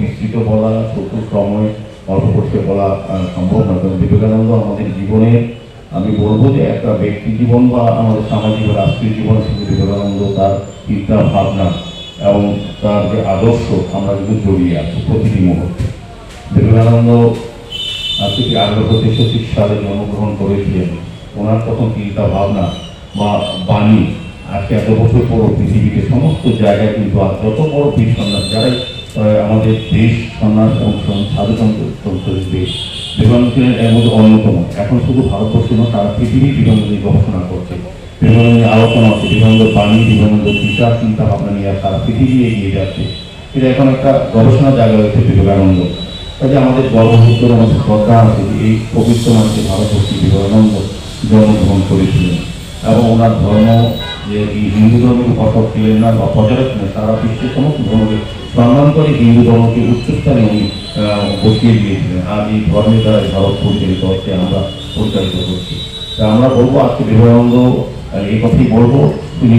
বিস্তৃত বলা চতুর সময় অল্প করতে বলা সম্ভব না কারণ বিবেকানন্দ আমাদের জীবনে, আমি বলব যে একটা ব্যক্তি জীবন বা আমাদের সামাজিক রাষ্ট্রীয় জীবন শুধু বিবেকানন্দ তার চিন্তা ভাবনা এবং তার যে আদর্শ, আমরা কিন্তু জড়িয়ে আছি প্রতিটি মুহূর্তে। বিবেকানন্দ থেকে আঠারোশো তেষট্টি সালে জন্মগ্রহণ করেছিলেন। ওনার তখন চিন্তা ভাবনা বা বাণী আজকে এত বছর পর পৃথিবীতে সমস্ত জায়গায় কিন্তু আজ যত বড় পীর যারাই আমাদের দেশ সন্ন্যাস অংশন সাধুতন্ত্রের দেশ। বিবেকানন্দ ছিলেন এর মধ্যে অন্যতম। এখন শুধু ভারতবর্ষ নয়, সারা পৃথিবী বিবেকানন্দ গবেষণা করছে। বিবেকানন্দ আলোচনা হচ্ছে। বিবেকানন্দ বাণী বিবেকানন্দ বিচার চিন্তা ভাবনা নিয়ে সারা পৃথিবী এগিয়ে যাচ্ছে। এটা এখন একটা গবেষণা জায়গা হয়েছে বিবেকানন্দ। কাজে আমাদের গর্ববোধের আমাদের শ্রদ্ধা আছে এই পবিত্র মানুষের ভারতবর্ষে বিবেকানন্দ জন্মগ্রহণ করেছিলেন এবং ওনার ধর্ম যে এই হিন্দু ধর্মকে কঠোর ছিলেন না বা প্রচারক ছিলেন, তারা বিশ্বের সমস্ত ধর্মকে সম্মান করে হিন্দু ধর্মকে উচ্চস্থানে উনি বসিয়ে দিয়েছিলেন। আর এই ধর্মের দ্বারা ভারত পরিচালিত হচ্ছে, আমরা পরিচালিত করছি। তা আমরা বলব আজকে বিবেকানন্দ এই কথাই বলব। তিনি